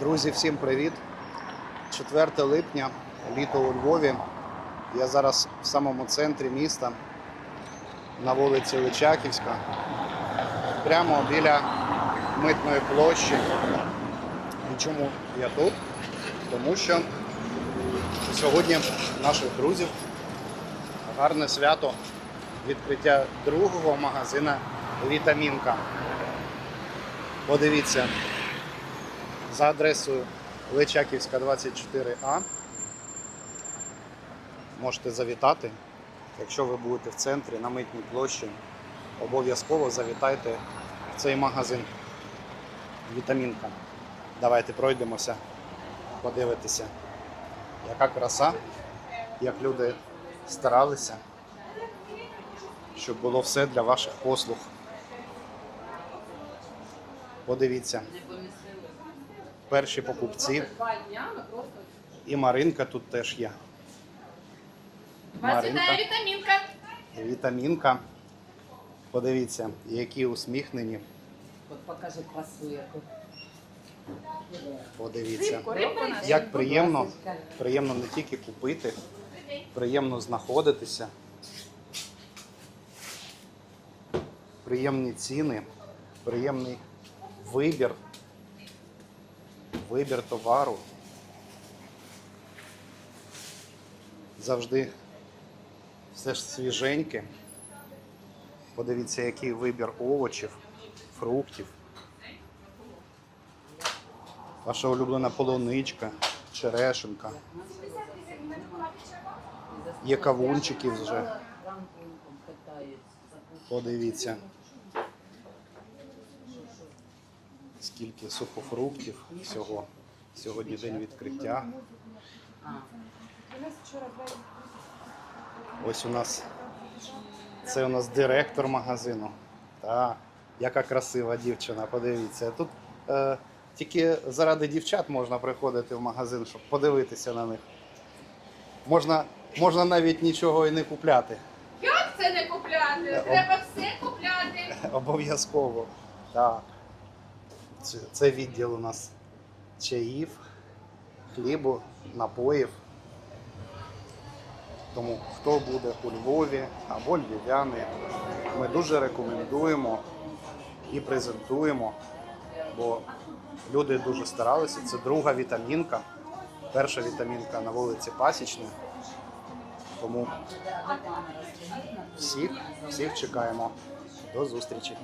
Друзі, всім привіт! 4 липня, літо у Львові. Я зараз в самому центрі міста на вулиці Личаківська, прямо біля митної площі. І чому я тут? Тому що сьогодні наших друзів гарне свято відкриття другого магазина Вітамінка. Подивіться, за адресою Личаківська 24А. Можете завітати. Якщо ви будете в центрі на митній площі, обов'язково завітайте в цей магазин. Вітамінка. Давайте пройдемося, подивитися, яка краса, як люди старалися, щоб було все для ваших послуг. Подивіться, перші покупці. І Маринка тут теж є. вас вітає вітамінка. Вітамінка. Подивіться, які усміхнені. От покажи красу яку. Подивіться. Як приємно, приємно не тільки купити, приємно знаходитися. Приємні ціни, приємний вибір, вибір товару. Завжди все ж свіженьке. Подивіться, який вибір овочів, фруктів. Ваша улюблена полуничка, черешенка. Є кавунчики вже. Подивіться. Скільки сухофруктів всього. Сьогодні день відкриття. Ось у нас це у нас директор магазину. Та, яка красива дівчина, подивіться. Тут е, тільки заради дівчат можна приходити в магазин, щоб подивитися на них. Можна, можна навіть нічого і не купляти. Як це не купляти? Треба все купляти. Обов'язково. Так. Це, відділ у нас чаїв, хлібу, напоїв. Тому хто буде у Львові або львів'яни, ми дуже рекомендуємо і презентуємо, бо люди дуже старалися. Це друга вітамінка. Перша вітамінка на вулиці Пасічної. Тому всіх, всіх чекаємо. До зустрічі.